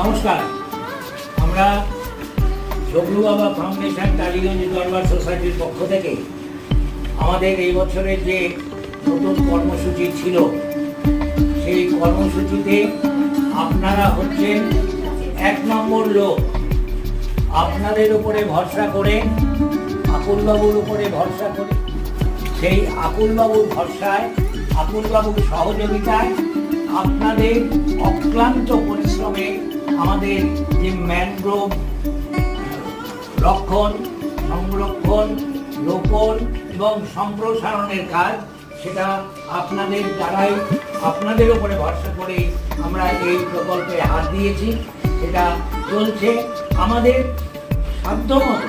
নমস্কার। আমরা জগলু বাবা ফাউন্ডেশন টালিগঞ্জ দরবার সোসাইটির পক্ষ থেকে আমাদের এই বছরের যে নতুন কর্মসূচি ছিল, সেই কর্মসূচিতে আপনারা হচ্ছেন এক নম্বর লোক। আপনাদের উপরে ভরসা করে, আকুলবাবুর উপরে ভরসা করে, সেই আকুলবাবুর ভরসায়, আকুলবাবুর সহযোগিতায় আপনাদের অক্লান্ত পরিশ্রমে আমাদের যে ম্যানগ্রোভ রক্ষণ সংরক্ষণ, রোপণ এবং সম্প্রসারণের কাজ, সেটা আপনাদের দ্বারাই, আপনাদের উপরে ভরসা করে আমরা এই প্রকল্পে হাত দিয়েছি। সেটা চলছে আমাদের সাধ্যমতো।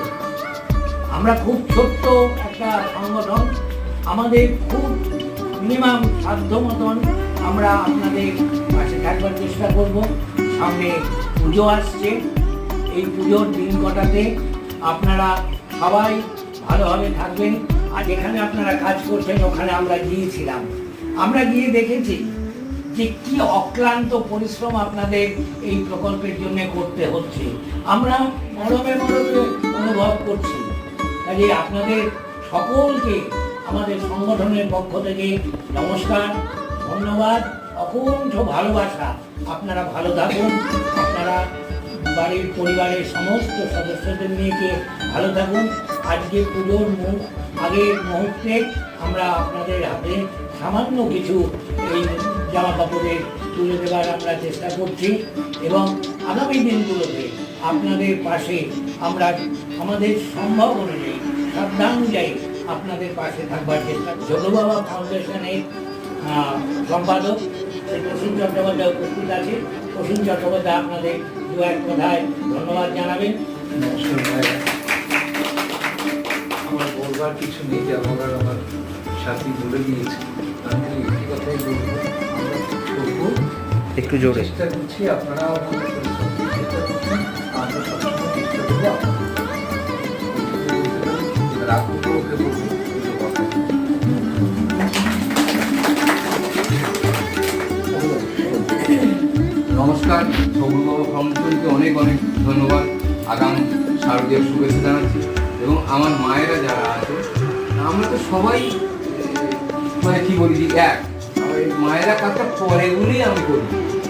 আমরা খুব ছোট্ট একটা সংগঠন, আমাদের খুব মিনিমাম সাধ্য মতন আমরা আপনাদের পাশে থাকবার চেষ্টা করব। সামনে পুজো আসছে। এই পুজোর দিন কটাতে আপনারা সবাই ভালোভাবে থাকবেন। আর যেখানে আপনারা কাজ করছেন, ওখানে আমরা গিয়েছিলাম। আমরা গিয়ে দেখেছি যে কি অক্লান্ত পরিশ্রম আপনাদের এই প্রকল্পের জন্য করতে হচ্ছে। আমরা মরমে মরমে অনুভব করছি। কাজে আপনাদের সকলকে আমাদের সংগঠনের পক্ষ থেকে নমস্কার, ধন্যবাদ। অকুণ্ঠ ভালোবাসা। আপনারা ভালো থাকুন। আপনারা বাড়ির পরিবারের সমস্ত সদস্যদের নিয়েকে ভালো থাকুন। আজকে পুজোর আগের মুহূর্তে আমরা আপনাদের হাতে সামান্য কিছু এই জামা কাপড়ের তুলে দেওয়ার আমরা চেষ্টা করছি এবং আগামী দিনগুলোতে আপনাদের পাশে আমরা আমাদের সম্ভব অনুযায়ী শ্রদ্ধানুযায়ী আপনাদের পাশে থাকবার চেষ্টা জগবাবা ফাউন্ডেশনের সম্পাদক শ্রী প্রসূন চট্টোপাধ্যায় উপস্থিত আছে। প্রসূন চট্টোপাধ্যায় আপনাদের দু এক কথায় ধন্যবাদ জানাবেন। আমার বলবার কিছু নেই যে আমার আমার সাথী বলে দিয়েছে। আমি একটি কথাই বলব। আমরা একটু জোরে। চেষ্টা করছি আপনারা আমরা সবসময় চেষ্টা করব। রাখব নমস্কার সৌরবাবু ফাউন্ডেশনকে অনেক অনেক ধন্যবাদ। আগাম শারদীয় শুভেচ্ছা জানাচ্ছি। এবং আমার মায়েরা যারা আছে, আমরা তো সবাই মানে কি বলি এক। মায়েরা কাজটা করে বলেই আমি করি।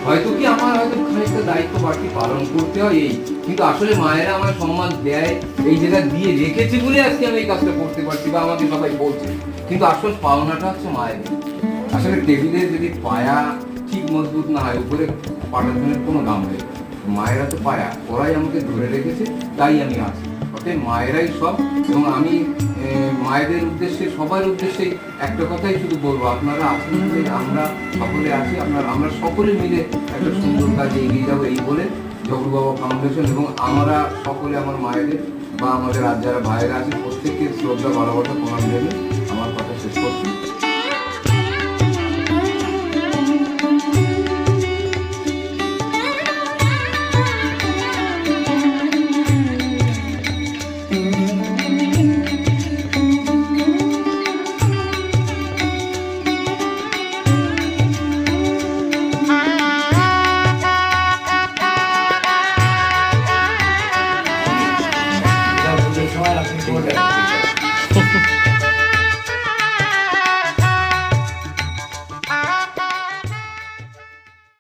হয়তো কি আমার হয়তো খানিকটা দায়িত্ব বাড়তি পালন করতে হয় এই। কিন্তু আসলে মায়েরা আমার সম্মান দেয়, এই জায়গা দিয়ে রেখেছে বলে আজকে আমি এই কাজটা করতে পারছি বা আমাকে সবাই বলছে। কিন্তু আসল পাওনাটা হচ্ছে মায়ের আসলে টেবিলে যদি পায়া ঠিক মজবুত না হয়, উপরে জন্য কোনো দাম নেই। মায়েরা তো পায়া, ওরাই আমাকে ধরে রেখেছে, তাই আমি আছি। অতএব মায়েরাই সব এবং আমি মায়েদের উদ্দেশ্যে, সবার উদ্দেশ্যে একটা কথাই শুধু বলব, আপনারা আছেন আমরা সকলে আছি, আপনারা, আমরা সকলে মিলে একটা সুন্দর কাজে এগিয়ে যাব এই বলে জগরু বাবা ফাউন্ডেশন এবং আমরা সকলে, আমার মায়েদের বা আমাদের আর যারা ভাইয়েরা আছে প্রত্যেকের শ্রদ্ধা, ভালোবাসা প্রণাম দেবে আমার কথা শেষ করছি। Mm-hmm.